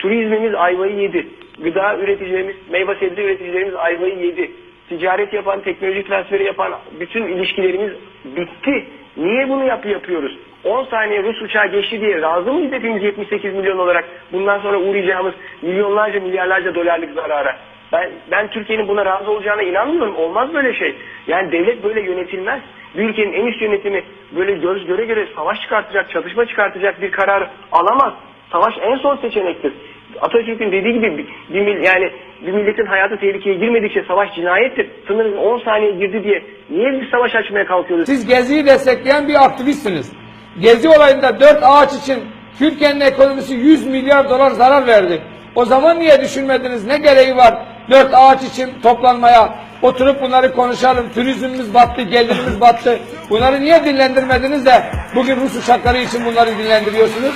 Turizmimiz ayvayı yedi. Gıda üreticilerimiz, meyve sebze üreticilerimiz ayvayı yedi. Ticaret yapan, teknoloji transferi yapan bütün ilişkilerimiz bitti. Niye bunu yap yapıyoruz? 10 saniye Rus uçağı geçti diye razı mıyız hepimiz 78 milyon olarak bundan sonra uğrayacağımız milyonlarca milyarlarca dolarlık zarara? Ben, ben Türkiye'nin buna razı olacağına inanmıyorum. Olmaz böyle şey. Yani devlet böyle yönetilmez. Bir ülkenin en üst yönetimi böyle göz göre göre savaş çıkartacak, çatışma çıkartacak bir karar alamaz. Savaş en son seçenektir. Atatürk'ün dediği gibi bir, mil- yani bir milletin hayatı tehlikeye girmedikçe savaş cinayettir. Sınırın 10 saniye girdi diye niye bir savaş açmaya kalkıyoruz? Siz Gezi'yi destekleyen bir aktivistsiniz. Gezi olayında dört ağaç için Türkiye'nin ekonomisi 100 milyar dolar zarar verdi. O zaman niye düşünmediniz? Ne gereği var dört ağaç için toplanmaya? Oturup bunları konuşalım. Turizmimiz battı, gelirimiz battı. Bunları niye dinlendirmediniz de bugün Rus uçakları için bunları dinlendiriyorsunuz?